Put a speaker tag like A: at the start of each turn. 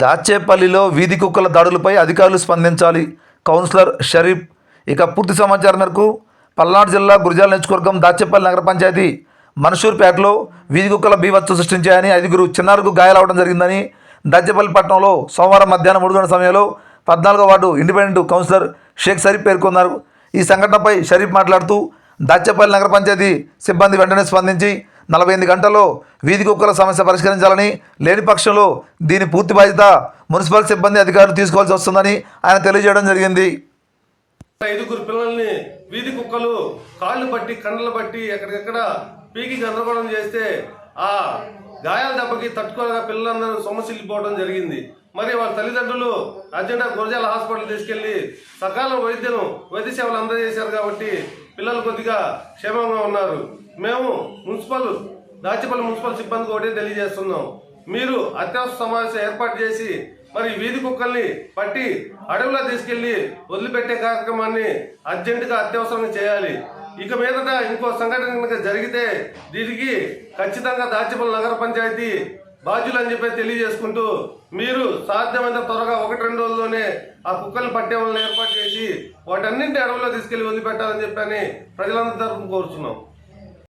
A: దాచేపల్లిలో వీధి కుక్కల దాడులపై అధికారులు స్పందించాలి. కౌన్సిలర్ షరీఫ్ ఇక పూర్తి సమాచారం మేరకు పల్నాడు జిల్లా గురిజాల నియోజకవర్గం దాచేపల్లి నగర పంచాయతీ మన్సూర్పేటలో వీధి కుక్కల బీభత్సం సృష్టించాయని ఐదుగురు చిన్నారుకు గాయాలవడం జరిగిందని దాచేపల్లి పట్టణంలో సోమవారం మధ్యాహ్నం మూడు గంటల సమయంలో పద్నాలుగో ward independent councillor Sheikh Sharif పేర్కొన్నారు. ఈ సంఘటనపై షరీఫ్ మాట్లాడుతూ దాచేపల్లి నగర పంచాయతీ సిబ్బంది వెంటనే స్పందించి నలభై ఎనిమిది గంటల్లో వీధి కుక్కల సమస్య పరిష్కరించాలని లేని పక్షంలో దీని పూర్తి బాధ్యత మున్సిపల్ సిబ్బంది అధికారులు తీసుకోవాల్సి వస్తుందని ఆయన తెలియజేయడం జరిగింది.
B: ఐదుగురు పిల్లల్ని వీధి కుక్కలు కాళ్ళు బట్టి కండలు బట్టి ఎక్కడికెక్కడ పీకి గందరగోళం చేస్తే ఆ గాయాల దెబ్బకి తట్టుకోలేక పిల్లలందరూ సొమ్మసిల్లిపోవడం జరిగింది. మరి వాళ్ళ తల్లిదండ్రులు అర్జెంటుగా గురజాల హాస్పిటల్ తీసుకెళ్ళి సకాలం వైద్యం వైద్య సేవలు అందజేశారు కాబట్టి పిల్లలు కొద్దిగా క్షేమంగా ఉన్నారు. మేము మున్సిపల్ దాచిపల్లి మున్సిపల్ సిబ్బంది ఒకటి తెలియజేస్తున్నాం. మీరు అత్యవసర సమావేశం ఏర్పాటు చేసి మరి వీధి కుక్కల్ని పట్టి అడవిలో తీసుకెళ్ళి వదిలిపెట్టే కార్యక్రమాన్ని అర్జెంటుగా అత్యవసరంగా చేయాలి. ఇక మీదట ఇంకో సంఘటన కనుక జరిగితే దీనికి ఖచ్చితంగా దాచిపల్లి నగర పంచాయతీ బాధ్యులు అని చెప్పి తెలియజేసుకుంటూ మీరు సాధ్యమైనంత త్వరగా ఒకటి రెండు రోజుల్లోనే ఆ కుక్కల్ని పట్టే వాళ్ళని ఏర్పాటు చేసి వాటన్నింటి అడవిలో తీసుకెళ్ళి వదిలిపెట్టాలని చెప్పని ప్రజలందరి తరఫున కోరుతున్నాం